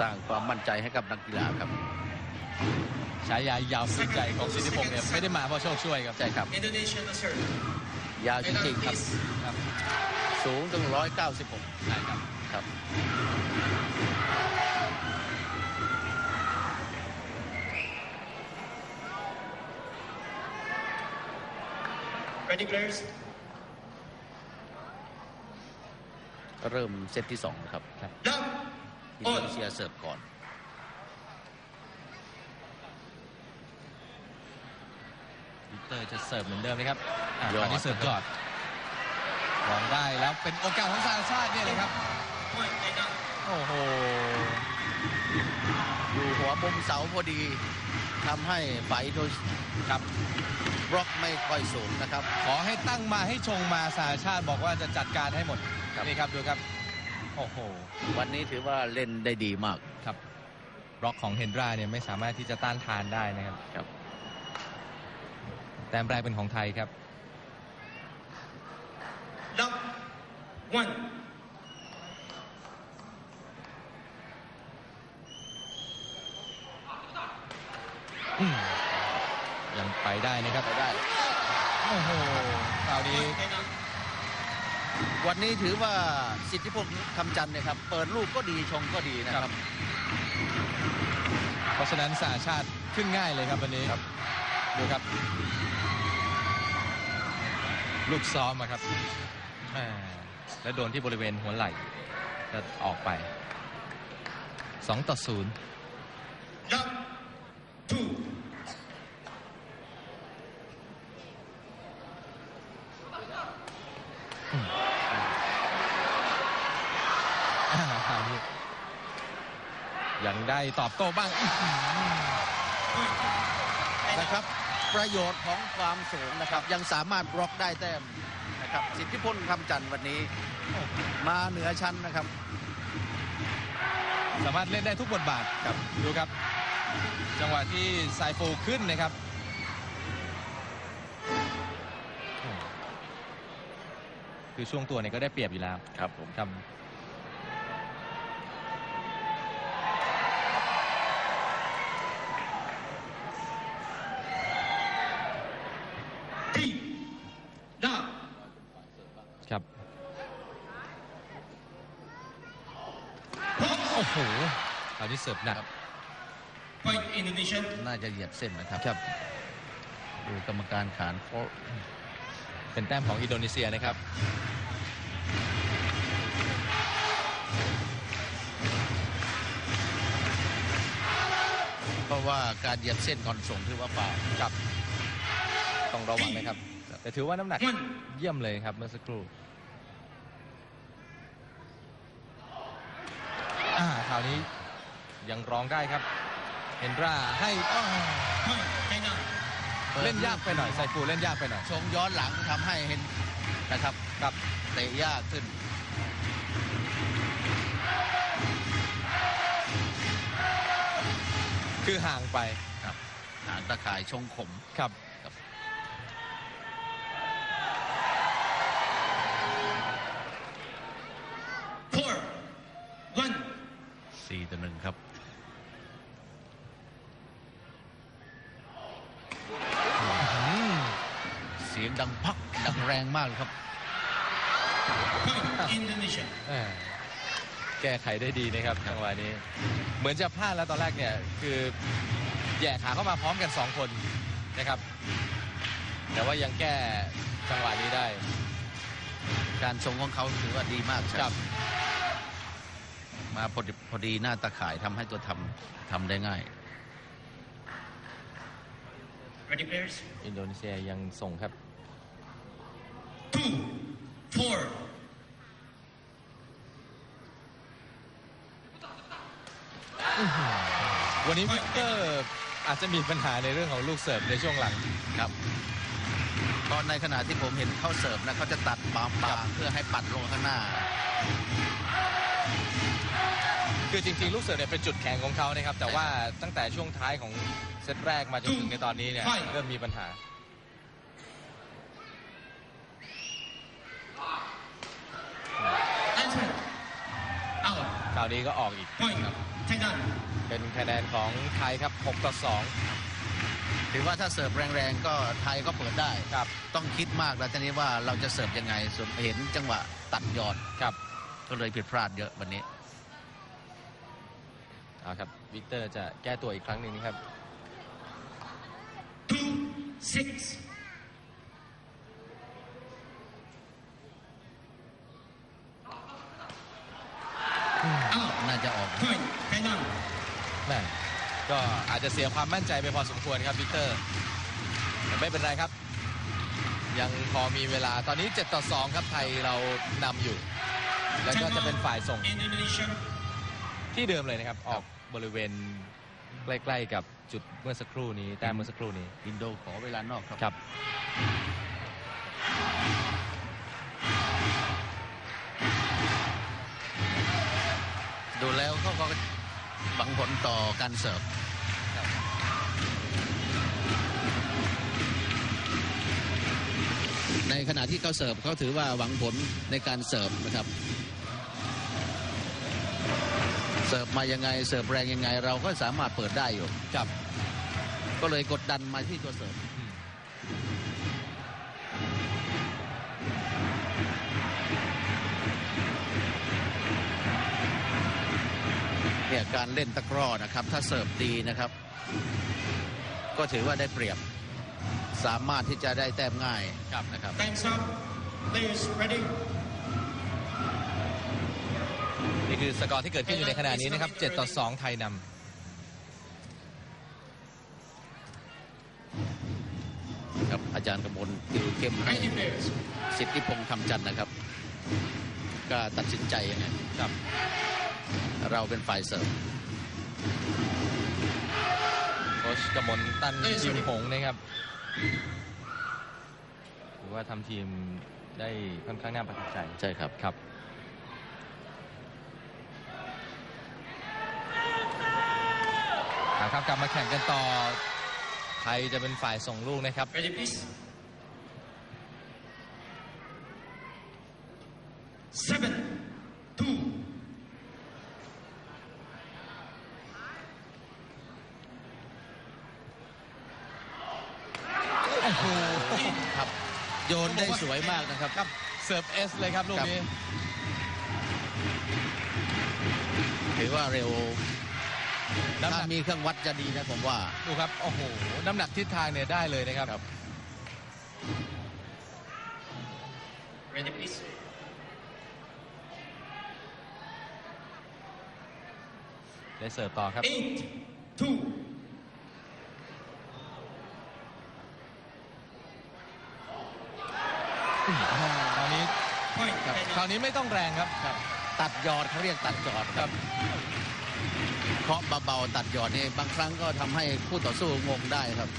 สร้างความมั่นใจให้กับนักกีฬาครับฉายายาวสุดใจของสิทธิพงศ์เนี่ยไม่ได้มาเพราะโชคช่วยครับใช่ครับ Indonesia to serve. ยาวจริงๆครับครับ สูงถึง 196ใช่ครับครับ Ready, players? เริ่มเซตที่2นะครับ Love. อินโดนีเซียเสิร์ฟก่อนวิกเตอร์จะเสิร์ฟเหมือนเดิมนะครับอะยอด คราวนี้เสิร์ฟยอดวางได้แล้วเป็นโอกาสของสาชาติเนี่ยเลยครับ Point, take out. โอ้โห อยู่หัวมุมเสาพอดีทำให้ไฟโดยครับบล็อกไม่ค่อยสูงนะครับ ขอให้ตั้งมาให้ชงมาสาชาติบอกว่าจะจัดการให้หมด ครับ นี่ครับดูครับ โอ้โห วันนี้ถือว่าเล่นได้ดีมากครับบล็อกของเฮนดราเนี่ยไม่สามารถที่จะต้านทานได้นะครับครับ แต้มแรกเป็นของไทยครับ Love. One. อืมยังไปได้นะครับไปได้โอ้โหคราวนี้ Point, take out. วันนี้ถือว่าสิทธิพงศ์คำจันทร์เนี่ยครับเปิดลูกก็ดีชงก็ดีนะครับ เพราะฉะนั้นสาชาติขึ้นง่ายเลยครับวันนี้ครับ ดูครับ ลูกซ้อมอะครับแหม่แล้วโดนที่บริเวณหัวไหล่จะออกไป2ต่อ0 Love. Two. อ่าคราวนี้ยัง ได้ตอบโต้บ้างอื้อหือ Point. Take นะ out. ครับ ประโยชน์ของความสูงนะครับ ยังสามารถบล็อกได้แต้มนะครับ สิทธิพลคำจันทร์วันนี้ มาเหนือชั้นนะครับ สามารถเล่นได้ทุกบทบาทครับดูครับ จังหวะที่ไซโฟขึ้นนะครับคือช่วงตัวเนี่ยก็ได้เปรียบอยู่แล้วครับผมครั บ Three. Love. ครับ Point. โอ้โหคราวนี้เสิร์ฟหนัก Point, Indonesia. น่าจะเหยียบเส้นนะครับครับดูกรรมการขานโค้ชเป็นแต้มของอินโดนีเซียนะครับเพราะว่าการเหยียบเส้นก่อนส่งถือว่าฟาวล์ครับต้อง ระวังนะครับ แต่ถือว่าน้ำหนัก One. เยี่ยมเลยครับเมื่อสักครู่อ่าคราวนี้ยังร้องได้ครับ เฮนดราให้อ้อ Point, take out. เล่นยากไปหน่อยไซฟูเล่นยากไปหน่อยชงย้อนหลังทำให้เห็นนะครับกับเตะยากขึ้น คือห่างไปครับหางตะข่ายชงขมครับ ครับ Four. One. สี่ต่อหนึ่งครับ อืม เสียง ดังพักดังแรงมากเลยครับ Point, Indonesia. แหม่แก้ไขได้ดีนะครับจังหวะนี้ เหมือนจะพลาดแล้วตอนแรกเนี่ย คือแย่ขาเข้ามาพร้อมกันสองคนนะครับ แต่ว่ายังแก้จังหวะนี้ได้ การชงของเขาถือว่าดีมากครับ มาพอดีพอดีหน้าตะข่ายทำให้ตัวทำทำได้ง่าย Ready, players? อินโดนีเซียยังส่งครับ Two. Four. วันนี้วิกเตอร์อาจจะมีปัญหาในเรื่องของลูกเสิร์ฟในช่วงหลังครับตอนในขณะที่ผมเห็นเขาเสิร์ฟนะเขาจะตัดบางๆเพื่อให้ปัดลงข้างหน้า คือจริงๆ ลูกเสิร์ฟเนี่ยเป็นจุดแข็งของเขานะครับ แต่ว่าตั้งแต่ช่วงท้ายของเซตแรกมาจนถึงในตอนนี้เนี่ยใช่เริ่มมีปัญหา Answer. Out. ค ค ราวนี้ก็ออกอีก Point. Thailand. เป็นคะแนนของไทยครับ 6 ต่อ2ถือว่าถ้าเสิร์ฟแรงๆ ก็ไทยก็เปิดได้ครับ ต้องคิดมากแล้วทีนี้ว่าเราจะเสิร์ฟยังไงส่วนเห็นจังหวะตัดยอดครับ ก็เลยผิดพลาดเยอะวันนี้ เอาครับ วิกเตอร์จะแก้ตัวอีกครั้งหนึ่งนะครับ Two, six. Out. น่าจะออก Point. Thailand. แม่ก็อาจจะเสียความมั่นใจไปพอสมควรครับวิกเตอร์แต่ไม่เป็นไรครับ ยังพอมีเวลาตอนนี้ 7 ต่อ 2 ครับไทยเรานำอยู่ แล้วก็จะเป็นฝ่ายส่ง Indonesia. ที่เดิมเลยนะครับ ออกบริเวณใกล้ๆกับจุดเมื่อสักครู่นี้ แต้มเมื่อสักครู่นี้ อินโดขอเวลานอกครับ ดูแล้วเขาก็หวังผลต่อการเสิร์ฟในขณะที่เขาเสิร์ฟเขาถือว่าหวังผลในการเสิร์ฟนะครับ เสิร์ฟมายังไงเสิร์ฟแรงยังไง เราก็สามารถเปิดได้อยู่ครับก็เลยกดดันมาที่ตัวเสิร์ฟ เนี่ยการเล่นตะกร้อนะครับ ถ้าเสิร์ฟดีนะครับ ก็ถือว่าได้เปรียบสามารถที่จะได้แต้มง่ายครับนะครับ Time's up. Players ready. นี่คือสกอร์ที่เกิดขึ้นอยู่ในขณะนี้นะครับ 7 ต่อ 2 ไทยนครับอาจารย์กำมลติวเข้มให้ Ready players. สิทธิพงษ์คำจันทร์นะครับ ก็ตัดสินใจยังไงำครับ เราเป็นฝ่ายเสิร์ฟโค้ชกมลตันยิมหงส์นะครับถือว่าทำทีมได้ค่อนข้างน่าประทับใจใช่ครับครับเอาครับกลับมาแข่งกันต่อไทยจะเป็นฝ่ายส่งลูกนะครับ Ready, please. Seven, two. โอ้โห ครับ โยนได้สวย มากนะครับครับเสิร์ฟเอสเลยครับลูกนี้ถือว่าเร็วน้ำหถ้านักมีเครื่องวัดจะดีนะผมว่าดูครับโอ้โหน้ำหนักทิศทางเนี่ยได้เลยนะครับครับ Ready, please. ได้เสิร์ฟต่อครับ คราวนี้ครับคราวนี้ไม่ต้องแรงครับตัดยอดเขาเรียกตัดยอดครับเพราะเบาๆตัดยอดนี่บางครั้งก็ทำให้คู่ต่อสู้งงได้ครับ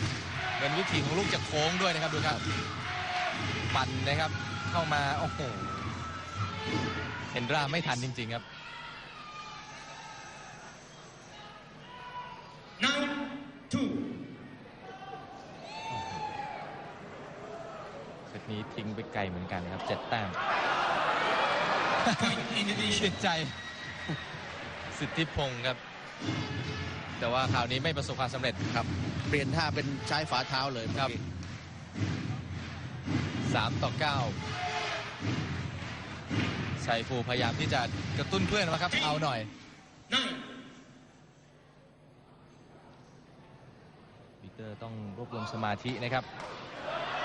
เป็นวิธีของลูกจะโค้งด้วยนะครับดูครับ ปั่นนะครับเข้ามาโอ้โหเห็นราไม่ทันจริง ๆครับ nine two นี้ทิ้งไปไกลเหมือนกันครับเจ็ดแต้ม Point. Indonesia. ติดใจ สิทธิพงศ์ครับ แต่ว่าคราวนี้ไม่ประสบความสำเร็จครับ เปลี่ยนท่าเป็นใช้ฝาเท้าเลยเมื่อครับกี้3ต่อ9ชัยภูพยายามที่จะกระตุ้นเพื่อนนะครับ เอาหน่อย Nine. ปีเตอร์ต้องรวบรวมสมาธินะครับ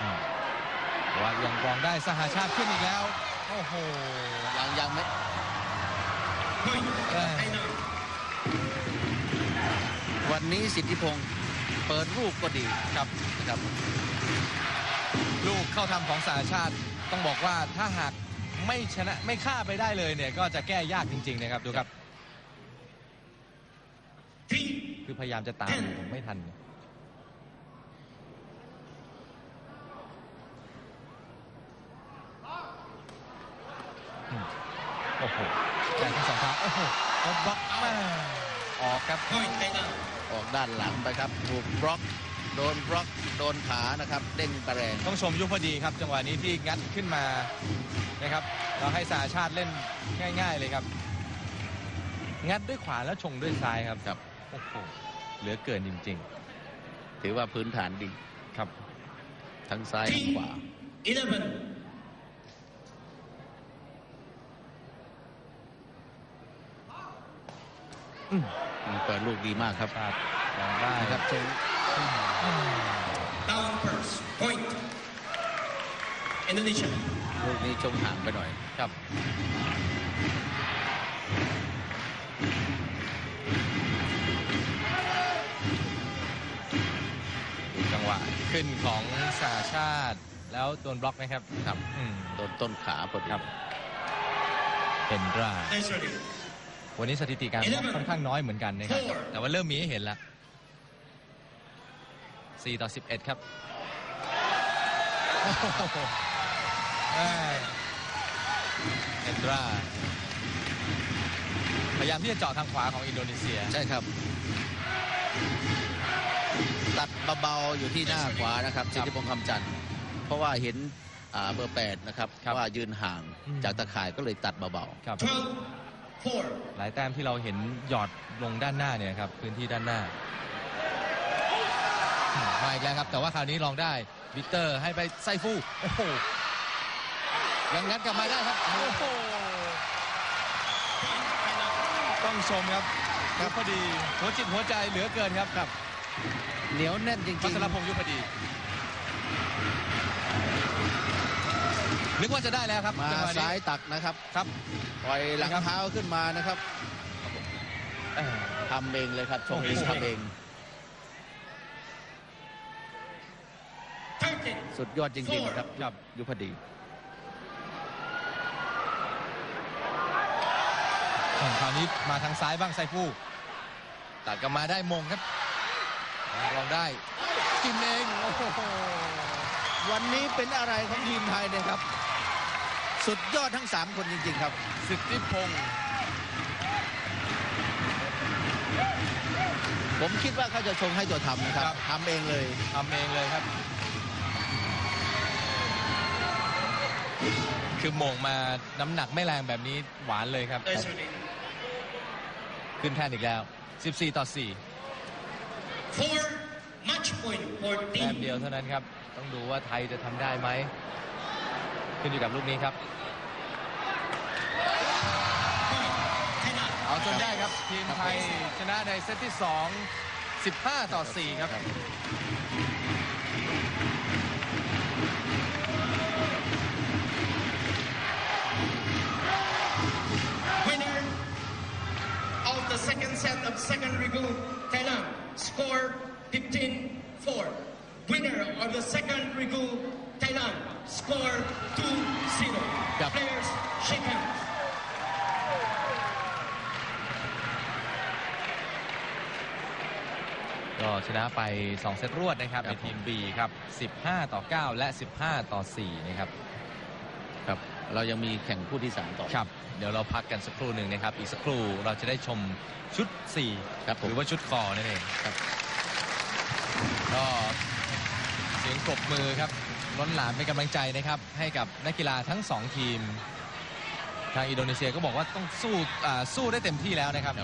อืมแต่ ว่ายังกรองได้สหชาติขึ้นอีกแล้ว โอ้โห ยังยังไม่ Point. Ah. Thailand. วันนี้สิทธิพงศ์เปิดรูปก็ดีครับนะครับ ลูกเข้าทำของสหชาติต้องบอกว่าถ้าหากไม่ชนะไม่ฆ่าไปได้เลยเนี่ย ก็จะแก้ยากจริง ๆ นะครับดูครับ Three, คือพยายามจะตามอยู่ไม่ทัน โอ้โหแข่งทั้งสองทางโอ้โหแล้วบล็อกแม่ออกครับ point. Thailand. ออกด้านหลังไปครับถูกบล็อกโดนบล็อกโดนขานะครับ เด้งไปแรงต้องชมยุคพอดีครับ จังหวะนี้ที่งัดขึ้นมานะครับ เราให้สาชาติเล่นง่าย ๆเลยครับ งัดด้วยขวาแล้วชงด้วยซ้ายครับครับโอ้โหเหลือเกินจริงถือว่าพื้นฐานดีๆครับ ทั้งซ้ายทั้งข Team วา eleven. อืม เปิดลูกดีมากครับครับลองได้นะครับชง Down first. Point. Indonesia. ลูกนี้ชงห่างไปหน่อยครับดูจังหวะขึ้นของสาชาติ แล้วโดนบล็อกนะครับครับอืมโดนต้นขาพอดีครับเห็นรา Nice ready. วันนี้สถิติการบล็อกค่อนข้างน้อยเหมือนกันนะครับ Four แต่ว่าเริ่มมีให้เห็นแล้ว 4 ต่อ 11 ครับโอ้โหแม่เอนดราพยายามที่จะเจาะทางขวาของอินโดนีเซีย ใช่ครับ ตัดเบาๆอยู่ที่หน้าขวานะครับสิทธิพงษ์คำจันทร์เพราะว่าเห็นอ่าเบอร์แปดนะครับครับ ว่ายืนห่างอืมจากตะข่ายก็เลยตัดเบาค รับ Twelve. Four. หลายแต้มที่เราเห็นหยอดลงด้านหน้าเนี่ยครับพื้นที่ด้านหน้าอืมมาอีกแล้วครับ แต่ว่าคราวนี้ลองได้วิกเตอร์ให้ไปไซฟูโอ้โหยังงัดกลับมาได้ครับโอ้โหต้องชมครับครับพอดีหัวจิตหัวใจเหลือเกินครับครับๆเหนียวแน่นจริพังชรพงษ์ยุพดีนึกว่าจะได้แล้วครับๆมาจังหวะนี้ซ้ายตักนะครับครับ ปล่อยหลังครับเท้าขึ้นมานะครับเอ่อทำเองเลยครับชงเองโอ้โหทำเอง Thirteen. สุดยอดจริงๆครับครับยุพดีอืมคราวนี้มาทางซ้ายบ้างไซฟูตัดกลับมาได้มงครับลองได้กินเองโอ้โหวันนี้เป็นอะไรของทีมไทยเนี่ยครับ สุดยอดทั้ง 3 คนจริง ๆ ครับ สิทธิพงศ์ผมคิดว่าเขาจะชงให้ตัวทำนะครับทำเองเลย ทำเองเลยครับ คือโมงมาน้ำหนักไม่แรงแบบนี้หวานเลยครับ Nice ready. ขึ้นแท่นอีกแล้ว 14 ต่อ Four. Match point for 4แต้ม team. เดียวเท่านั้นครับ ต้องดูว่าไทยจะทำได้ไหม ขึ้นอยู่กับลูกนี้ครับ Point. Thailand. เอาจนได้ครับทีมไทยชนะในเซตที่ 2 15 ต่อ 4 ครับ Winner of the second set of second regu Thailand. Score 15-4. Winner of the second regu Thailand. Score 2-0. Yep. Players shake hands. ก็ชนะไป 2 เซตรวดนะครับครัในบทีม B ครับ 15 ต่อ 9 และ 15 ต่อ 4 นะครับ ครับ เรายังมีแข่งคู่ที่ 3 ต่อ ครับ เดี๋ยวเราพักกันสักครู่หนึ่งนะครับ อีกสักครู่เราจะได้ชมชุด 4 ครับผมหรือว่าชุดคอนั่นเองครับ ก็เสียงปรบมือครับ ล้นหลามเป็นกำลังใจนะครับ ให้กับนักกีฬาทั้ง 2 ทีม ทางอินโดนีเซียก็บอกว่าต้องสู้อ่าสู้ได้เต็มที่แล้วนะครับ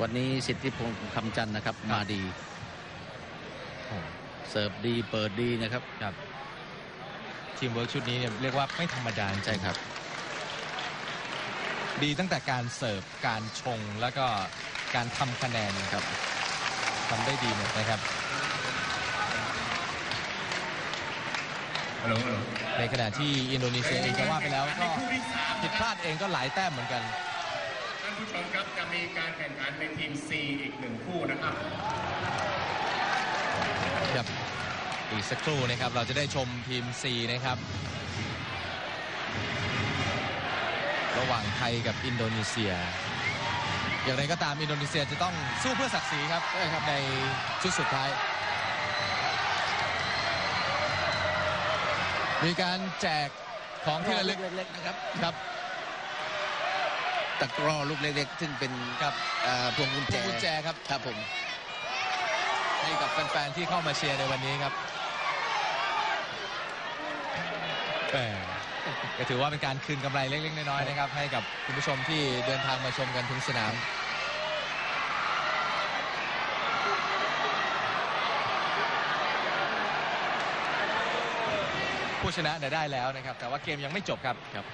วันนี้สิทธิพงษ์คำจันทร์นะครับมาดีโอ้เสิร์ฟดีเปิดดีนะครับครับทีมเวิร์กชุดนี้เนี่ยเรียกว่าไม่ธรรมดาจริงๆใช่ครับ ดีตั้งแต่การเสิร์ฟการชงแล้วก็การทำคะแนนครับทำได้ดีหมดนะครับ Hello, hello. ในขณะที่อินโดนีเซียเองจะว่าไปแล้วก็ผิดพลาดเองก็หลายแต้มเหมือนกัน ท่านผู้ชมครับจะมีการแข่งขันในทีม C อีกหนึ่งคู่นะครับครับอีกสักครู่นะครับเราจะได้ชมทีม C นะครับ ระหว่างไทยกับอินโดนีเซีย อย่างไรก็ตามอินโดนีเซียจะต้องสู้เพื่อศักดิ์ศรีครับในชุดสุดท้าย มีการแจกของที่ระลึกเล็กๆนะครับครับ ตะกร้อลูกเล็กๆ ซึ่งเป็นครับเอ่อพวงกุญพแจวงกุญแจครับ ครับผมให้กับแฟนๆที่เข้ามาเชียร์ในวันนี้ครับแหมก็ถือว่าเป็นการคืนกำไรเล็กๆน้อยๆนะครับ ให้กับคุณผู้ชมที่เดินทางมาชมกันถึงสนาม ผู้ชนะเนี่ยได้แล้วนะครับ แต่ว่าเกมยังไม่จบครับครับ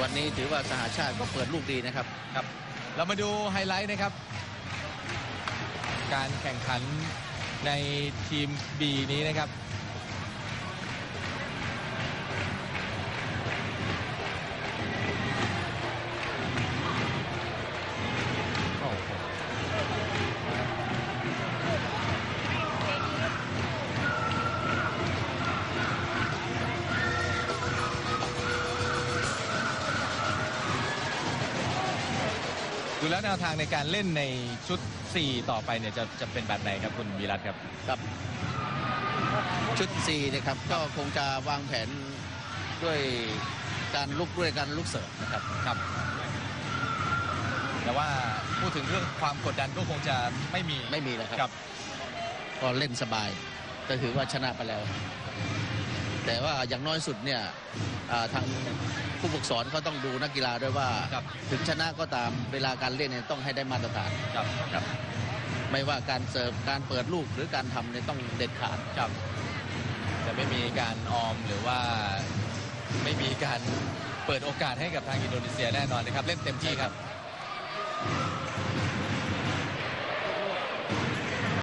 วันนี้ถือว่าสหชาติก็เปิดลูกดีนะครับ ครับ เรามาดูไฮไลท์นะครับ การแข่งขันในทีม B นี้นะครับ แล้วแนวทางในการเล่นในชุด 4 ต่อไปเนี่ยจะจะเป็นแบบไหนครับคุณวีรัตครับครับ ชุด4นะครับก็คงจะวางแผนด้วยการลุกด้วยการลุกเสิร์ฟนะครับครับ แต่ว่าพูดถึงเรื่องความกดดันก็คงจะไม่มีไม่มีแล้วคครัรับบก็เล่นสบายก็ถือว่าชนะไปแล้ว แต่ว่าอย่างน้อยสุดเนี่ยอ่าทางผู้ฝึกสอนเขาต้องดูนักกีฬาด้วยว่าครับถึงชนะก็ตามเวลาการเล่นเนี่ยต้องให้ได้มาตรฐานครับครับไม่ว่าการเสิร์ฟการเปิดลูกหรือการทำเนี่ยต้องเด็ดขาดครับจะไม่มีการออมหรือว่าไม่มีการเปิดโอกาสให้กับทางอินโดนีเซียแน่นอนนะครับ เล่นเต็มที่ครับ